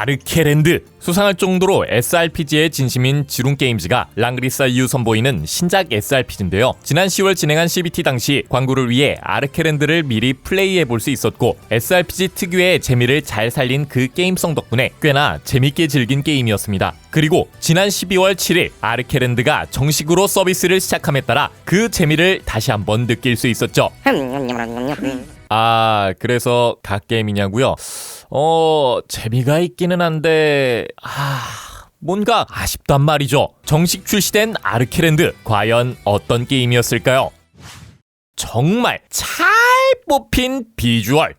아르케랜드 수상할 정도로 SRPG의 진심인 지룬게임즈가 랑그리사 이후 선보이는 신작 SRPG인데요. 지난 10월 진행한 CBT 당시 광고를 위해 아르케랜드를 미리 플레이해 볼 수 있었고 SRPG 특유의 재미를 잘 살린 그 게임성 덕분에 꽤나 재밌게 즐긴 게임이었습니다. 그리고 지난 12월 7일 아르케랜드가 정식으로 서비스를 시작함에 따라 그 재미를 다시 한번 느낄 수 있었죠. 아, 그래서 갓게임이냐고요? 어, 재미가 있기는 한데 아, 뭔가 아쉽단 말이죠. 정식 출시된 아르케랜드 과연 어떤 게임이었을까요? 정말 잘 뽑힌 비주얼.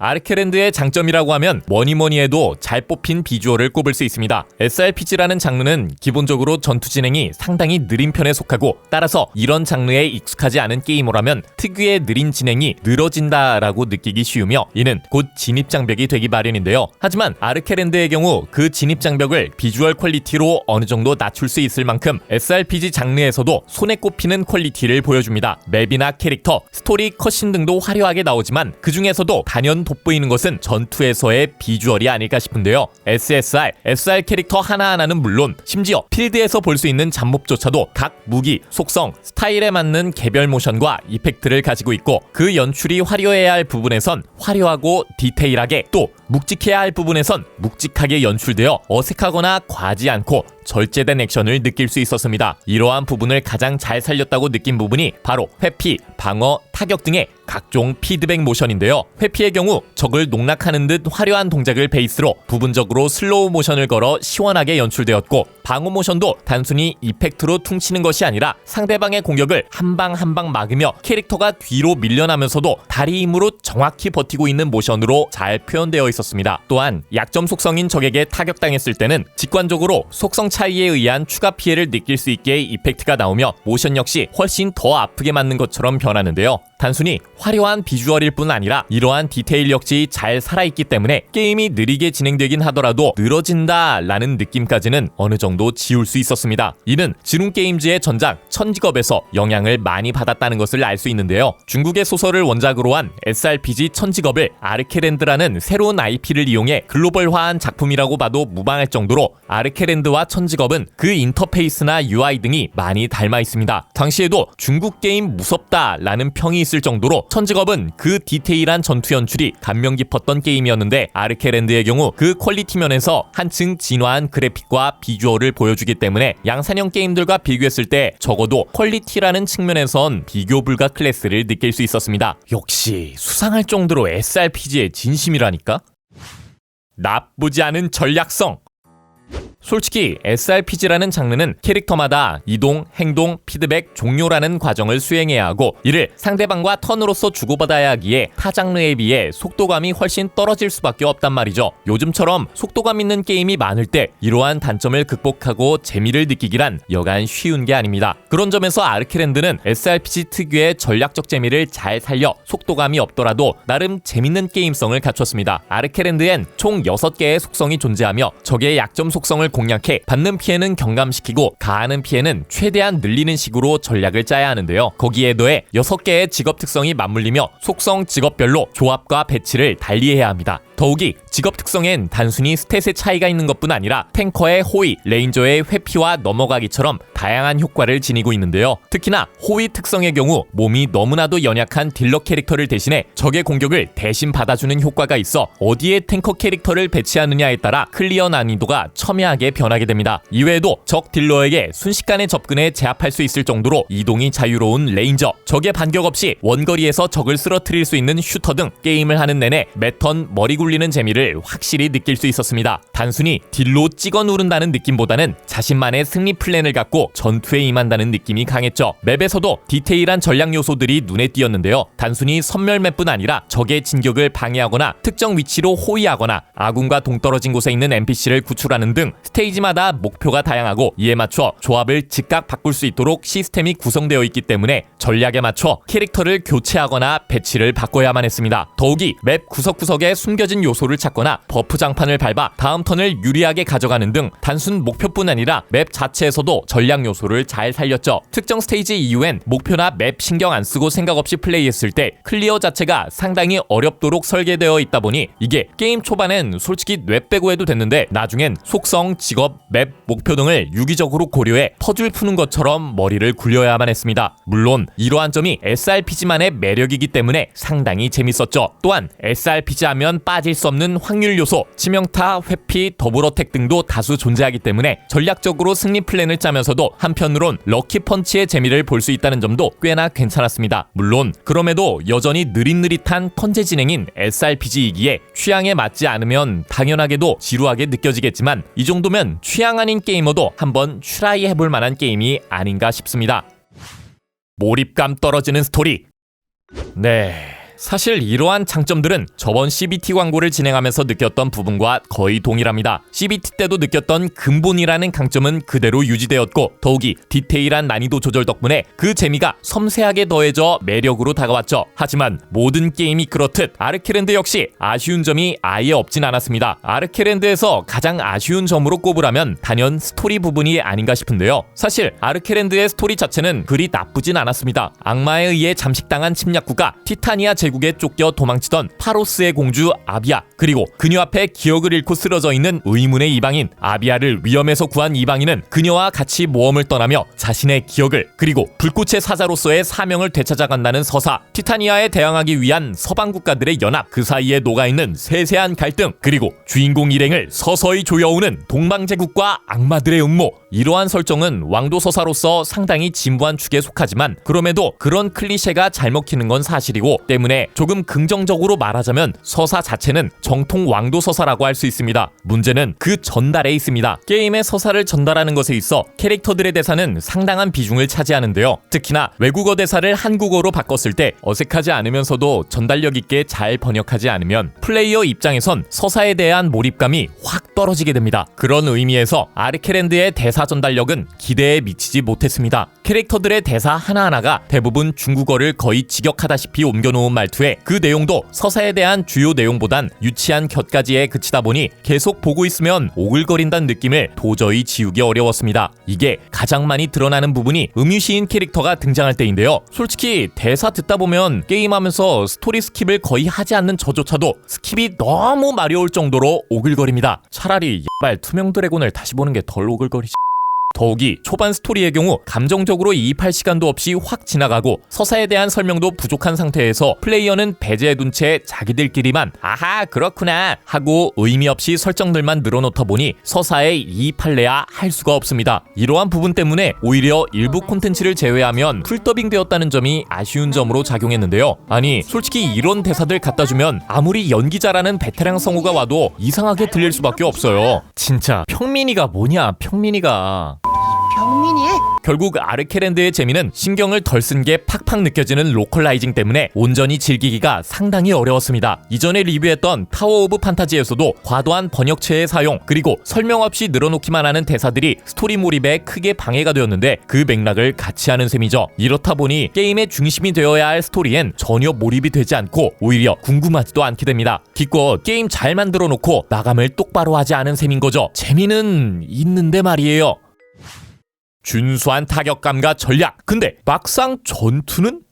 아르케랜드의 장점이라고 하면 뭐니 뭐니 해도 잘 뽑힌 비주얼을 꼽을 수 있습니다. SRPG라는 장르는 기본적으로 전투 진행이 상당히 느린 편에 속하고 따라서 이런 장르에 익숙하지 않은 게이머라면 특유의 느린 진행이 늘어진다라고 느끼기 쉬우며 이는 곧 진입 장벽이 되기 마련인데요. 하지만 아르케랜드의 경우 그 진입 장벽을 비주얼 퀄리티로 어느 정도 낮출 수 있을 만큼 SRPG 장르에서도 손에 꼽히는 퀄리티를 보여줍니다. 맵이나 캐릭터, 스토리 컷신 등도 화려하게 나오지만 그 중에서도 단연 돋보이는 것은 전투에서의 비주얼이 아닐까 싶은데요. SSR, SR 캐릭터 하나하나는 물론 심지어 필드에서 볼 수 있는 잡몹조차도 각 무기, 속성, 스타일에 맞는 개별 모션과 이펙트를 가지고 있고 그 연출이 화려해야 할 부분에선 화려하고 디테일하게 또 묵직해야 할 부분에선 묵직하게 연출되어 어색하거나 과하지 않고 절제된 액션을 느낄 수 있었습니다. 이러한 부분을 가장 잘 살렸다고 느낀 부분이 바로 회피, 방어, 타격 등의 각종 피드백 모션인데요. 회피의 경우 적을 농락하는 듯 화려한 동작을 베이스로 부분적으로 슬로우 모션을 걸어 시원하게 연출되었고 방어 모션도 단순히 이펙트로 퉁치는 것이 아니라 상대방의 공격을 한 방 한 방 막으며 캐릭터가 뒤로 밀려나면서도 다리 힘으로 정확히 버티고 있는 모션으로 잘 표현되어 있었습니다. 또한 약점 속성인 적에게 타격당했을 때는 직관적으로 속성 차 이에 의한 추가 피해를 느낄 수 있게 이펙트가 나오며 모션 역시 훨씬 더 아프게 맞는 것처럼 변하는데요. 단순히 화려한 비주얼일 뿐 아니라 이러한 디테일 역시 잘 살아있기 때문에 게임이 느리게 진행되긴 하더라도 늘어진다 라는 느낌까지는 어느 정도 지울 수 있었습니다. 이는 지룬 게임즈의 전작 천직업에서 영향을 많이 받았다는 것을 알 수 있는데요. 중국의 소설을 원작으로 한 SRPG 천직업을 아르케랜드라는 새로운 IP를 이용해 글로벌화한 작품이라고 봐도 무방할 정도로 아르케랜드와 천 직업은 그 인터페이스나 UI 등이 많이 닮아 있습니다. 당시에도 중국 게임 무섭다라는 평이 있을 정도로 천직업은 그 디테일한 전투 연출이 감명 깊었던 게임이었는데 아르케랜드의 경우 그 퀄리티 면에서 한층 진화한 그래픽과 비주얼을 보여주기 때문에 양산형 게임들과 비교했을 때 적어도 퀄리티라는 측면에선 비교 불가 클래스를 느낄 수 있었습니다. 역시 수상할 정도로 SRPG의 진심이라니까? 나쁘지 않은 전략성. 솔직히 SRPG라는 장르는 캐릭터마다 이동, 행동, 피드백, 종료라는 과정을 수행해야 하고 이를 상대방과 턴으로서 주고받아야 하기에 타 장르에 비해 속도감이 훨씬 떨어질 수밖에 없단 말이죠. 요즘처럼 속도감 있는 게임이 많을 때 이러한 단점을 극복하고 재미를 느끼기란 여간 쉬운 게 아닙니다. 그런 점에서 아르케랜드는 SRPG 특유의 전략적 재미를 잘 살려 속도감이 없더라도 나름 재밌는 게임성을 갖췄습니다. 아르케랜드엔 총 6개의 속성이 존재하며 적의 약점 속 성을 공략해 받는 피해는 경감시키고 가하는 피해는 최대한 늘리는 식으로 전략을 짜야 하는데요. 거기에 더해 6개의 직업 특성이 맞물리며 속성 직업별로 조합과 배치를 달리해야 합니다. 더욱이 직업 특성엔 단순히 스탯의 차이가 있는 것뿐 아니라 탱커의 호위, 레인저의 회피와 넘어가기처럼 다양한 효과를 지니고 있는데요. 특히나 호위 특성의 경우 몸이 너무나도 연약한 딜러 캐릭터를 대신해 적의 공격을 대신 받아주는 효과가 있어 어디에 탱커 캐릭터를 배치하느냐에 따라 클리어 난이도가 첨예하게 변하게 됩니다. 이외에도 적 딜러에게 순식간에 접근해 제압할 수 있을 정도로 이동이 자유로운 레인저, 적의 반격 없이 원거리에서 적을 쓰러뜨릴 수 있는 슈터 등 게임을 하는 내내 매턴 머리 굴리는 재미를 확실히 느낄 수 있었습니다. 단순히 딜로 찍어 누른다는 느낌보다는 자신만의 승리 플랜을 갖고 전투에 임한다는 느낌이 강했죠. 맵에서도 디테일한 전략 요소들이 눈에 띄었는데요. 단순히 선멸맵뿐 아니라 적의 진격을 방해하거나 특정 위치로 호위하거나 아군과 동떨어진 곳에 있는 NPC를 구출하는 등등 스테이지마다 목표가 다양하고 이에 맞춰 조합을 즉각 바꿀 수 있도록 시스템이 구성되어 있기 때문에 전략에 맞춰 캐릭터를 교체하거나 배치를 바꿔야만 했습니다. 더욱이 맵 구석구석에 숨겨진 요소를 찾거나 버프 장판을 밟아 다음 턴을 유리하게 가져가는 등 단순 목표뿐 아니라 맵 자체에서도 전략 요소를 잘 살렸죠. 특정 스테이지 이후엔 목표나 맵 신경 안 쓰고 생각 없이 플레이했을 때 클리어 자체가 상당히 어렵도록 설계되어 있다 보니 이게 게임 초반엔 솔직히 뇌 빼고 해도 됐는데 나중엔 속 성, 직업, 맵, 목표 등을 유기적으로 고려해 퍼즐 푸는 것처럼 머리를 굴려야만 했습니다. 물론 이러한 점이 SRPG만의 매력이기 때문에 상당히 재밌었죠. 또한 SRPG 하면 빠질 수 없는 확률 요소, 치명타, 회피, 더블어택 등도 다수 존재하기 때문에 전략적으로 승리 플랜을 짜면서도 한편으론 럭키펀치의 재미를 볼 수 있다는 점도 꽤나 괜찮았습니다. 물론 그럼에도 여전히 느릿느릿한 턴제 진행인 SRPG이기에 취향에 맞지 않으면 당연하게도 지루하게 느껴지겠지만 이 정도면 취향 아닌 게이머도 한번 트라이 해볼 만한 게임이 아닌가 싶습니다. 몰입감 떨어지는 스토리. 네. 사실 이러한 장점들은 저번 CBT 광고를 진행하면서 느꼈던 부분과 거의 동일합니다. CBT 때도 느꼈던 근본이라는 강점은 그대로 유지되었고 더욱이 디테일한 난이도 조절 덕분에 그 재미가 섬세하게 더해져 매력으로 다가왔죠. 하지만 모든 게임이 그렇듯 아르케랜드 역시 아쉬운 점이 아예 없진 않았습니다. 아르케랜드에서 가장 아쉬운 점으로 꼽으라면 단연 스토리 부분이 아닌가 싶은데요. 사실 아르케랜드의 스토리 자체는 그리 나쁘진 않았습니다. 악마에 의해 잠식당한 침략국가 티타니아 제국에 쫓겨 도망치던 파로스의 공주 아비아 그리고 그녀 앞에 기억을 잃고 쓰러져 있는 의문의 이방인 아비아를 위험에서 구한 이방인은 그녀와 같이 모험을 떠나며 자신의 기억을 그리고 불꽃의 사자로서의 사명을 되찾아간다는 서사 티타니아에 대항하기 위한 서방 국가들의 연합 그 사이에 녹아있는 세세한 갈등 그리고 주인공 일행을 서서히 조여오는 동방제국과 악마들의 음모 이러한 설정은 왕도 서사로서 상당히 진부한 축에 속하지만 그럼에도 그런 클리셰가 잘 먹히는 건 사실이고 때문에 조금 긍정적으로 말하자면 서사 자체는 정통 왕도 서사라고 할 수 있습니다. 문제는 그 전달에 있습니다. 게임의 서사를 전달하는 것에 있어 캐릭터들의 대사는 상당한 비중을 차지하는데요. 특히나 외국어 대사를 한국어로 바꿨을 때 어색하지 않으면서도 전달력 있게 잘 번역하지 않으면 플레이어 입장에선 서사에 대한 몰입감이 확 떨어지게 됩니다. 그런 의미에서 아르케랜드의 대사 전달력은 기대에 미치지 못했습니다. 캐릭터들의 대사 하나하나가 대부분 중국어를 거의 직역하다시피 옮겨놓은 말투에 그 내용도 서사에 대한 주요 내용보단 유치한 곁가지에 그치다 보니 계속 보고 있으면 오글거린다는 느낌을 도저히 지우기 어려웠습니다. 이게 가장 많이 드러나는 부분이 음유시인 캐릭터가 등장할 때인데요. 솔직히 대사 듣다 보면 게임하면서 스토리 스킵을 거의 하지 않는 저조차도 스킵이 너무 마려울 정도로 오글거립니다. 차라리 빨 투명 드래곤을 다시 보는 게 덜 오글거리지. 더욱이 초반 스토리의 경우 감정적으로 이입할 시간도 없이 확 지나가고 서사에 대한 설명도 부족한 상태에서 플레이어는 배제해둔 채 자기들끼리만 아하 그렇구나 하고 의미 없이 설정들만 늘어놓다 보니 서사에 이입할래야 할 수가 없습니다. 이러한 부분 때문에 오히려 일부 콘텐츠를 제외하면 풀더빙 되었다는 점이 아쉬운 점으로 작용했는데요. 아니 솔직히 이런 대사들 갖다 주면 아무리 연기자라는 베테랑 성우가 와도 이상하게 들릴 수밖에 없어요. 진짜 평민이가 뭐냐 평민이가 결국 아르케랜드의 재미는 신경을 덜 쓴 게 팍팍 느껴지는 로컬라이징 때문에 온전히 즐기기가 상당히 어려웠습니다. 이전에 리뷰했던 타워 오브 판타지에서도 과도한 번역체의 사용 그리고 설명 없이 늘어놓기만 하는 대사들이 스토리 몰입에 크게 방해가 되었는데 그 맥락을 같이 하는 셈이죠. 이렇다 보니 게임의 중심이 되어야 할 스토리엔 전혀 몰입이 되지 않고 오히려 궁금하지도 않게 됩니다. 기껏 게임 잘 만들어 놓고 마감을 똑바로 하지 않은 셈인 거죠. 재미는 있는데 말이에요. 준수한 타격감과 전략. 근데 막상 전투는?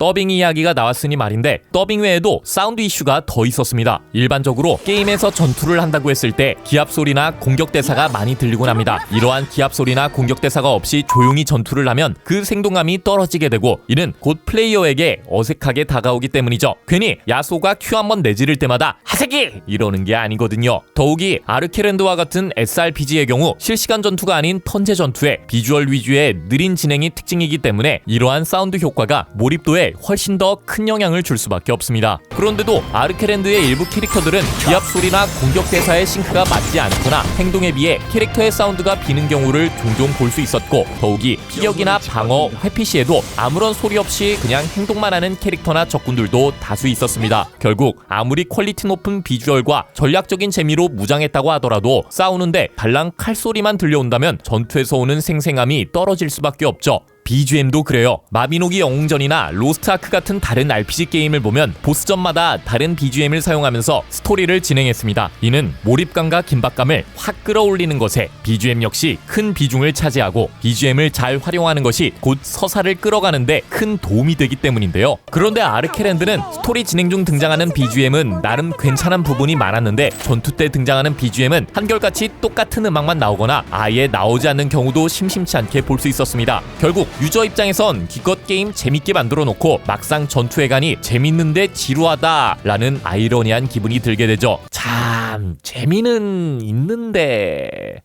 더빙 이야기가 나왔으니 말인데 더빙 외에도 사운드 이슈가 더 있었습니다. 일반적으로 게임에서 전투를 한다고 했을 때 기합 소리나 공격 대사가 많이 들리곤 합니다. 이러한 기합 소리나 공격 대사가 없이 조용히 전투를 하면 그 생동감이 떨어지게 되고 이는 곧 플레이어에게 어색하게 다가오기 때문이죠. 괜히 야소가 큐 한 번 내지를 때마다 하세기 이러는 게 아니거든요. 더욱이 아르케랜드와 같은 SRPG의 경우 실시간 전투가 아닌 턴제 전투에 비주얼 위주의 느린 진행이 특징이기 때문에 이러한 사운드 효과가 몰 입도에 게임에 훨씬 더 큰 영향을 줄 수밖에 없습니다. 그런데도 아르케랜드의 일부 캐릭터들은 기합 소리나 공격 대사의 싱크가 맞지 않거나 행동에 비해 캐릭터의 사운드가 비는 경우를 종종 볼 수 있었고 더욱이 피격이나 방어, 회피 시에도 아무런 소리 없이 그냥 행동만 하는 캐릭터나 적군들도 다수 있었습니다. 결국 아무리 퀄리티 높은 비주얼과 전략적인 재미로 무장했다고 하더라도 싸우는데 달랑 칼소리만 들려온다면 전투에서 오는 생생함이 떨어질 수밖에 없죠. BGM도 그래요. 마비노기 영웅전이나 로스트 아크 같은 다른 RPG 게임을 보면 보스전마다 다른 BGM을 사용하면서 스토리를 진행했습니다. 이는 몰입감과 긴박감을 확 끌어올리는 것에 BGM 역시 큰 비중을 차지하고 BGM을 잘 활용하는 것이 곧 서사를 끌어가는데 큰 도움이 되기 때문인데요. 그런데 아르케랜드는 스토리 진행 중 등장하는 BGM은 나름 괜찮은 부분이 많았는데 전투 때 등장하는 BGM은 한결같이 똑같은 음악만 나오거나 아예 나오지 않는 경우도 심심치 않게 볼 수 있었습니다. 결국 유저 입장에선 기껏 게임 재밌게 만들어 놓고 막상 전투에 가니 재밌는데 지루하다라는 아이러니한 기분이 들게 되죠. 참 재미는 있는데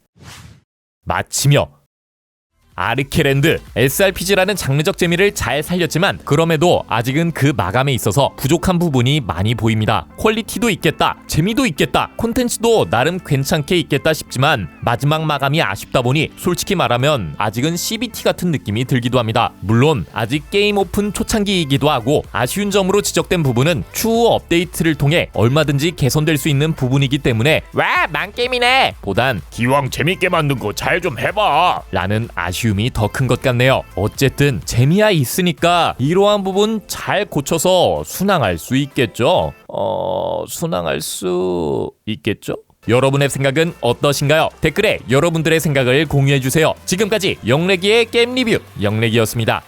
마치며 아르케랜드 SRPG라는 장르적 재미를 잘 살렸지만 그럼에도 아직은 그 마감에 있어서 부족한 부분이 많이 보입니다. 퀄리티도 있겠다, 재미도 있겠다, 콘텐츠도 나름 괜찮게 있겠다 싶지만 마지막 마감이 아쉽다 보니 솔직히 말하면 아직은 CBT 같은 느낌이 들기도 합니다. 물론 아직 게임 오픈 초창기이기도 하고 아쉬운 점으로 지적된 부분은 추후 업데이트를 통해 얼마든지 개선될 수 있는 부분이기 때문에 와 망게임이네 보단 기왕 재밌게 만든 거 잘 좀 해봐 라는 아쉬움이 더 큰 것 같네요 어쨌든 재미야 있으니까 이러한 부분 잘 고쳐서 순항할 수 있겠죠 어 순항할 수 있겠죠 여러분의 생각은 어떠신가요? 댓글에 여러분들의 생각을 공유해주세요. 지금까지 영래기의 게임 리뷰 영래기였습니다.